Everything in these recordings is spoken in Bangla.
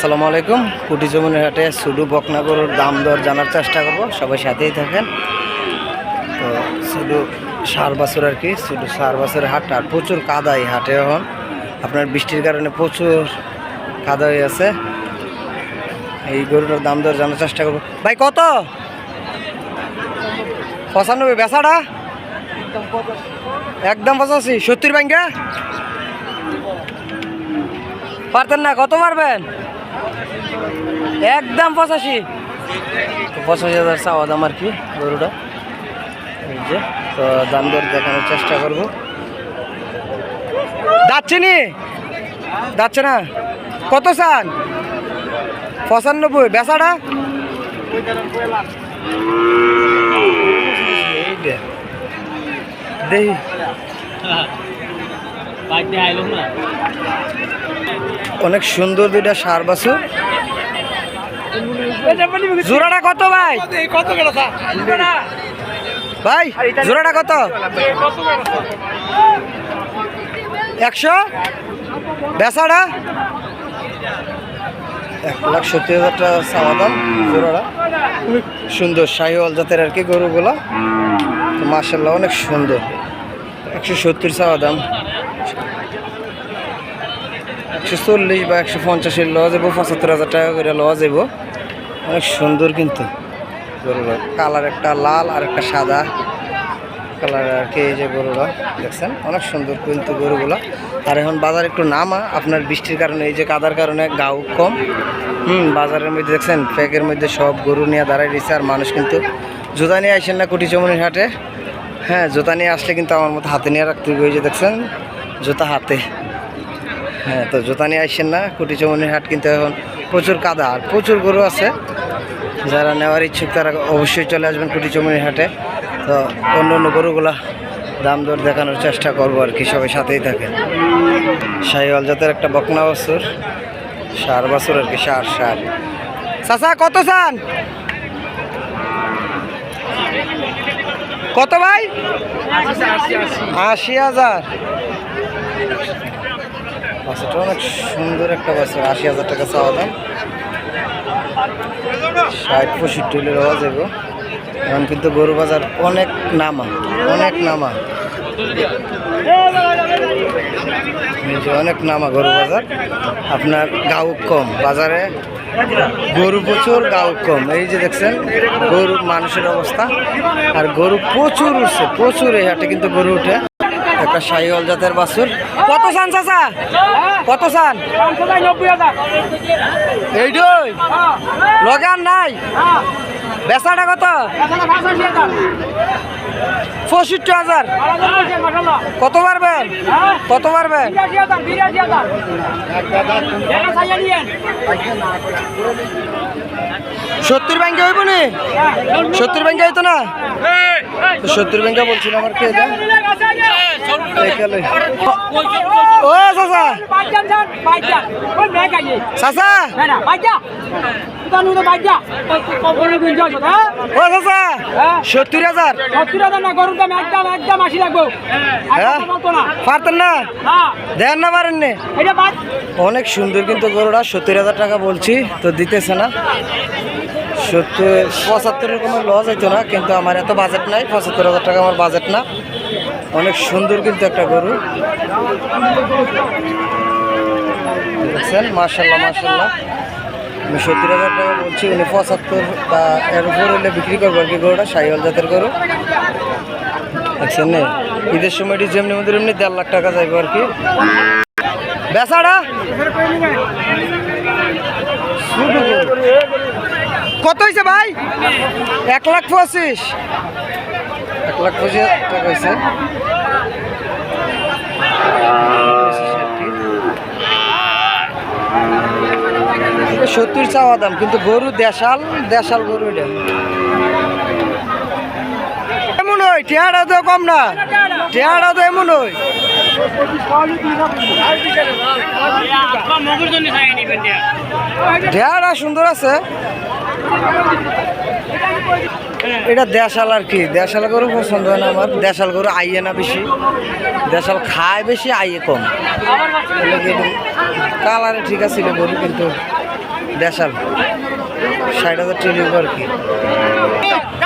আসসালামু আলাইকুম। কুটি জমিনের হাটে শুধু বকনাগরুর দাম দর জানার চেষ্টা করব। সবাই সাথেই থাকেন। তো শুধু সার বছর আর কি শুধু সার বছরের হাট, আর প্রচুর কাদা এই হাটে এখন। আপনার বৃষ্টির কারণে প্রচুর কাদা হয়ে আছে। এই গরুটার দাম দর জানার চেষ্টা করব। ভাই, কত? পঁচানব্বই, বেচাটা? একদম পঁচাশি, সত্তর ব্যাংকে? পারতেন না, কত মারবেন? একদম পঁচাশি। তো পঁচাশি হাজার চাওয়া দাম আর কি গরুটা। এই যে তো দাম দর দেখানোর চেষ্টা করব। যাচ্ছে নি? যাচ্ছে না? কত চান? পঁচানব্বই। বেচাটা? দেখি অনেক সুন্দর দুইটা সার বাছুর জোড়াটা কত ভাই? ভাই, জোড়াটা কত? একশো? বেচাটা এক লাখ সত্তর হাজার টাকা চাওয়া দাম, জোড়াটা। সুন্দর শাহিওয়াল জাতের আর কি গরুগুলো। মার্শাল্লাহ অনেক সুন্দর। একশো সত্তর চাওয়া দাম। একশো চল্লিশ বা একশো পঞ্চাশের লওয়া যাব পঁচাত্তর হাজার টাকা করে লওয়া যাব অনেক সুন্দর কিন্তু। গরুটা কালার একটা লাল আর একটা সাদা কালার আর কি এই যে গরুটা দেখছেন? অনেক সুন্দর কিন্তু গরুগুলো। আর এখন বাজার একটু নামা, আপনার বৃষ্টির কারণে, এই যে কাদার কারণে গাও কম। হুম, বাজারের মধ্যে দেখছেন প্যাকের মধ্যে সব গরু নিয়ে দাঁড়ায় রয়েছে আর মানুষ কিন্তু জুতা নিয়ে আসেন না কুটি চমনির হাটে। হ্যাঁ জুতা নিয়ে আসলে কিন্তু আমার মতো হাতে নিয়ে রাখতে যে দেখছেন, জুতা হাতে। হ্যাঁ তো জুতা নিয়ে আসছেন না, কুটি চমনির হাট কিন্তু এখন প্রচুর কাদা, আর প্রচুর গরু আছে। যারা নেওয়ার ইচ্ছুক তারা অবশ্যই চলে আসবেন কুটি চমনির হাটে। তো অন্য অন্য গরুগুলা দাম দর দেখানোর চেষ্টা করব আর কি, সবাই সাথেই থাকে শাহিওয়াল জাতের একটা বকনা বছর, সার বছর আর কি, সার সার। চাচা, কত চান? কত ভাই? আশি হাজার। বাচ্চাটা অনেক সুন্দর একটা বাচ্চা আশি হাজার টাকা চাওয়া দাম। ষাট, পঁয়ষট্টি হলে রওয়া যাব। এখন কিন্তু গরু বাজার অনেক নামা অনেক নামা। অনেক নামা গরু বাজার। আপনার গাউ কম, বাজারে গরু প্রচুর, গাউ কম। এই যে দেখছেন, গরু মানুষের অবস্থা। আর গরু প্রচুর উঠছে, প্রচুর এই হাটে কিন্তু গরু উঠে। একটা শাহিওয়াল জাতের বাছুর। কত চান চাচা? কত চান? এইটাই? লগে আর নাই? বেচাটা কত? পঁয়ষট্টি হাজার। কত পারবেন? কত পারবেন? সত্তর ব্যাংকে হইব নি? সত্তর ব্যাংকে হইতো না? সত্তর ব্যাংকে বলছিল আমার কে ও ও চাচা সত্তর হাজার। হ্যাঁ? পারতেন না? দেন না পারেন নি অনেক সুন্দর কিন্তু গরুটা, সত্তর হাজার টাকা বলছি, তো দিতেছে না। সত্তর পঁচাত্তর রকমের লস হইতো না, কিন্তু আমার এত বাজেট নাই, পঁচাত্তর হাজার টাকা আমার বাজেট না। অনেক সুন্দর কিন্তু একটা গরু। দেখছেন? মার্শাল্লাহ মার্শাল্লাহ আমি সত্তর হাজার টাকা বলছি, উনি পঁচাত্তর বা এর উপর হলে বিক্রি করব আর কি গরুটা? সাইওয়াল জাতের গরু। দেখছেন নে? ঈদের সময় এটি যেমনি মধ্যে এমনি দেড় লাখ টাকা যাইব আর কি। বেচাটা কত হয়েছে ভাই? এক লাখ পঁচিশ। এক লাখ পঁচিশ টাকা হয়েছে সত্তর চাওয়া দাম, কিন্তু গরু দেশাল দেশাল গরু এটা। এমন হয়, টেহারা তো কম না। টেহারা তো এমন হয়। সুন্দর আছে। এটা দেশাল আর কি, দেশাল গরু পছন্দ হয় না আমার। দেশাল গরু আইয়ে না বেশি। দেশাল খায় বেশি, আইয়ে কম। কালারে ঠিক আছে গরু, কিন্তু দেশাল ষাট হাজার ট্রেলিভ আর কি?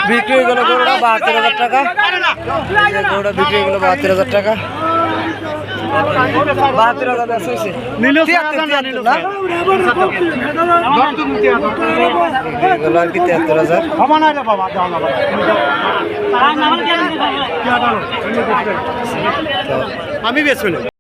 বিক্রি হয়ে গেলো গরুটা বাহাত্তর হাজার টাকা। গরুটা বিক্রি হয়ে গেলো বাহাত্তর হাজার টাকা। বাহাত্তর হাজার হয়েছে? আর কি তিয়াত্তর হাজার? আমি বেশ